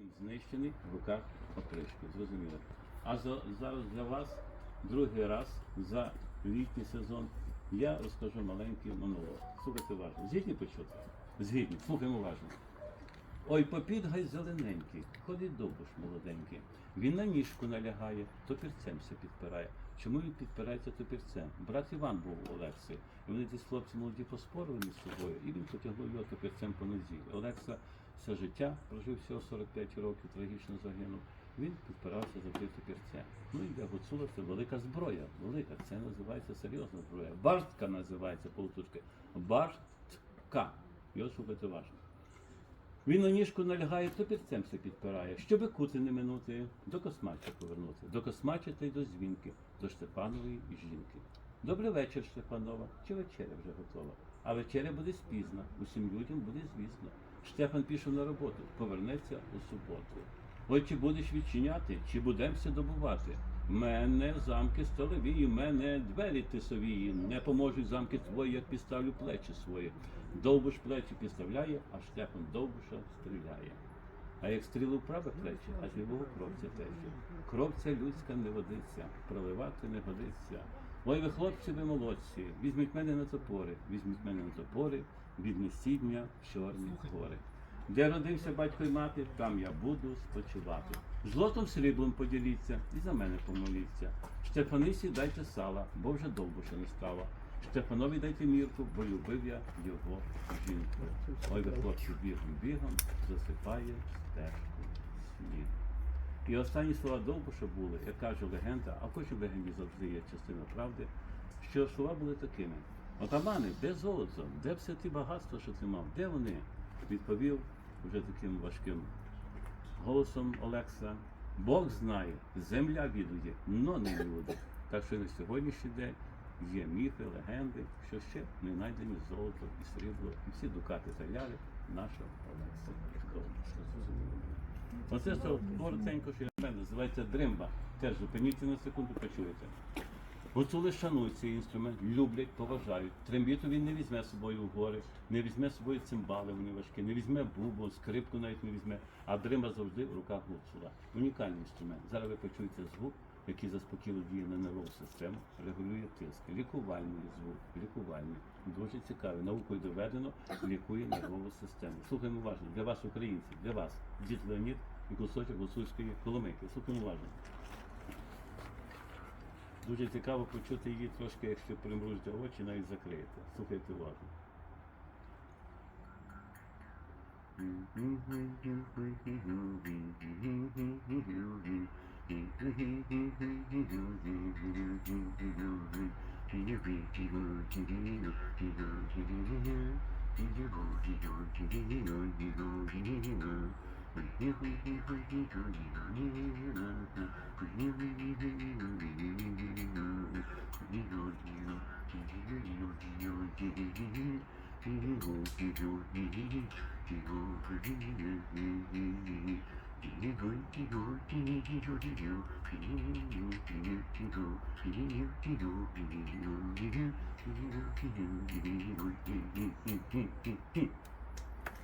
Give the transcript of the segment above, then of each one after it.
Він знищений в руках опришки, зрозуміло. А за, зараз для вас другий раз за літній сезон я розкажу маленький монолог. Слухайте уважно. Згідні почути? Згідні, слухаємо уважно. Ой, попід гай зелененький, ходить довбуш молоденький. Він на ніжку налягає, топірцем все підпирає. Чому він підпирається топірцем? Брат Іван був у Олекси. І вони десь хлопці молоді поспорили між собою, і він потягнув його топірцем по нозі. Олекса все життя прожив всього 45 років, трагічно загинув. Він підпирався за той. Ну і для Гуцула це велика зброя. Велика. Це називається серйозна зброя. Бартка називається полутушки. Бартка. Його слухайте уважно. Він на ніжку налягає, топірцем все підпирає, щоби кути не минути, до космача повернути, до космача та й до дзвінки, до Штепанової жінки. Добрий вечір, Штепанова. Чи вечеря вже готова? А вечеря буде спізна, усім людям буде звісно. Штефан пішов на роботу, повернеться у суботу. Ой, чи будеш відчиняти, чи будемся добувати? Мене замки столові, мене двері тисовії, не поможуть замки твої, як підставлю плечі свої. Довбуш плечі підставляє, а Штефан довбуша стріляє. А як стрілу в праве плечі, а з лівого кровця тече. Кровця людська не водиться, проливати не годиться. Ой, ви хлопці, ви молодці, візьміть мене на топори, візьміть мене на топори, віднесіть мене в чорні гори. Де родився батько і мати, там я буду спочивати. Злотом сріблом поділіться і за мене помоліться. Штефанисі дайте сала, бо вже довбуша не стало. Штефанові дайте мірку, бо любив я його жінку. Ой, ви хлопці бігом бігом засипає стежку сніг. І останні слова Довбуша були, як каже легенда, а хоч у легенді завжди є частина правди, що слова були такими. Отамани, де золото, де все ті багатства, що ти мав? Де вони? Відповів вже таким важким голосом Олекса. Бог знає, земля відує, но не люди. Так що на сьогоднішній день є міфи, легенди, що ще не знайдені золото і срібло, і всі дукати та ляри нашого Олекса. Оце що коротенько, що мене називається дримба. Теж зупиніться на секунду, почуєте. Гуцули шанують цей інструмент, люблять, поважають. Трембіту він не візьме з собою в гори, не візьме з собою цимбали, вони важкі, не візьме бубу, скрипку навіть не візьме, а дримба завжди в руках гуцула. Унікальний інструмент. Зараз ви почуєте звук, який заспокійно діє на нервову систему, регулює тиск. Лікувальний звук, лікувальний. Дуже цікавий. Наукою доведено, лікує нервову систему. Слухаємо уважно. Для вас, українців, для вас, дід Леонід і кусочок гуцульської коломийки. Слухаємо уважно. Дуже цікаво почути її трошки, якщо примружте очі, навіть закриєте. Слухайте уважно.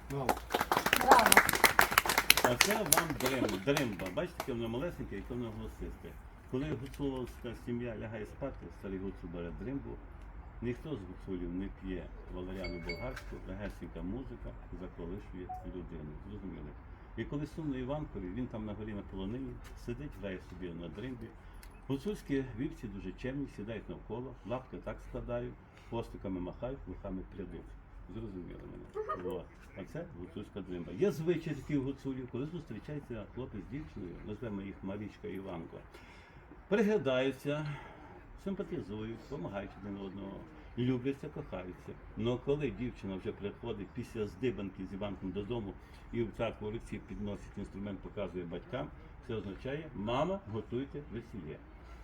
Wow. Brawo. А це вам дрим- дримба. Бачите, яке воно малесеньке, яке воно голосисте. Коли гуцуловська сім'я лягає спати, старий гуцул бере дримбу, ніхто з гуцулів не п'є валеріану болгарську, легесенька музика заколишує людину. Зрозуміли? І коли сумно Іванкові, він там на горі на полонині, сидить, грає собі на дримбі. Гуцульські вівці дуже чемні, сідають навколо, лапки так складають, хвостиками махають, вухами прядуть. Зрозуміли мене. О, а це гуцульська дримба. Є звичай таких гуцулів, коли зустрічається хлопець з дівчиною, назвемо їх Марічка Іванко. Пригадаються, симпатизують, допомагають один одного, любляться, кохаються. Но коли дівчина вже приходить після здибанки з Іванком додому і в так у руці підносить інструмент, показує батькам, це означає, мама, готуйте весілля.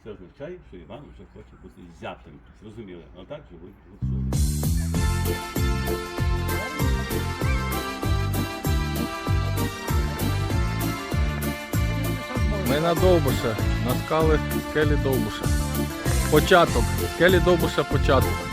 Це означає, що Іван вже хоче бути зятем. Зрозуміли? Отак живуть гуцули. Ми на Довбуша, на скали скелі Довбуша. Початок. Скелі Довбуша початок.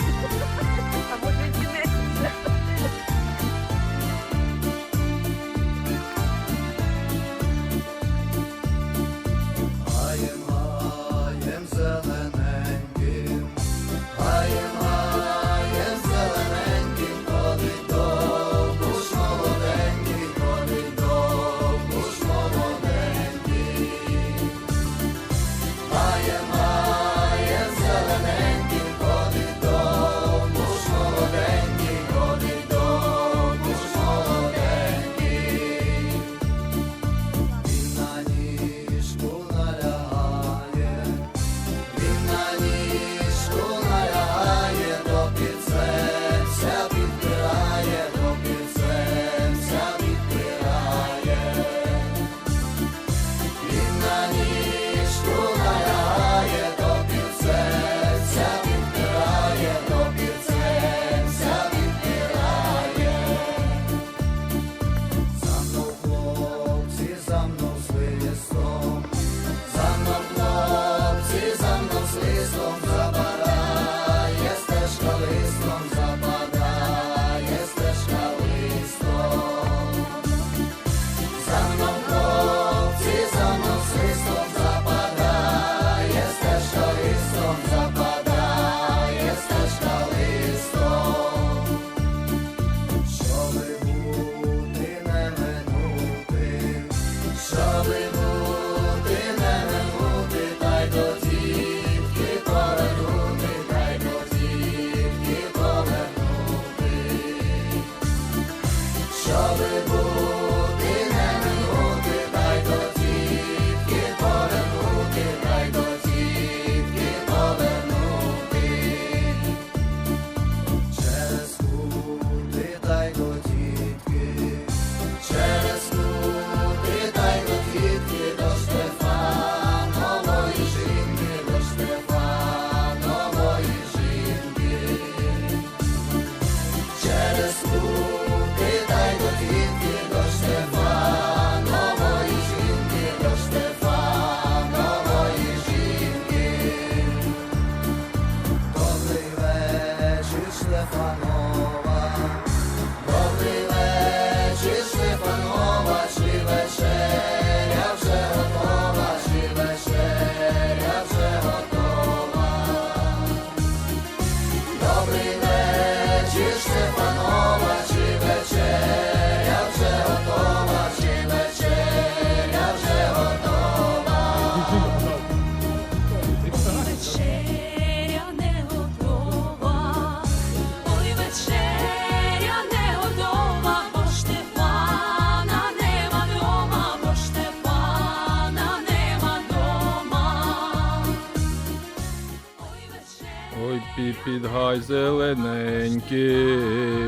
Ай зелененький,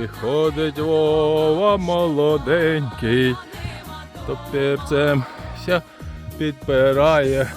ходить вова молоденький, то пепцем ся підпирає.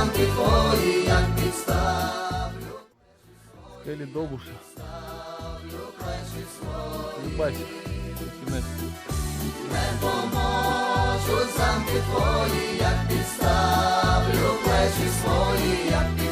ланки твої, як підставлю. Келі Довбуша. Їбать, кінець. Не поможу замки твої, як підставлю плечі свої, як підставлю.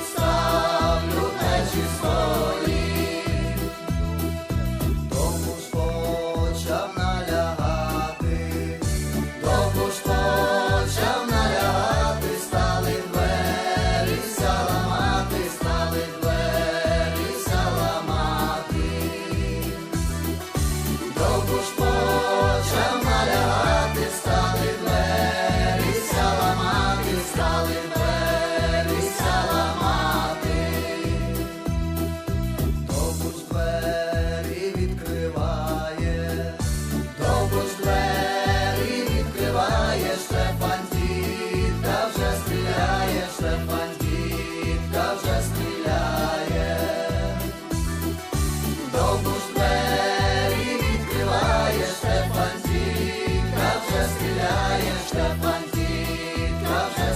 love.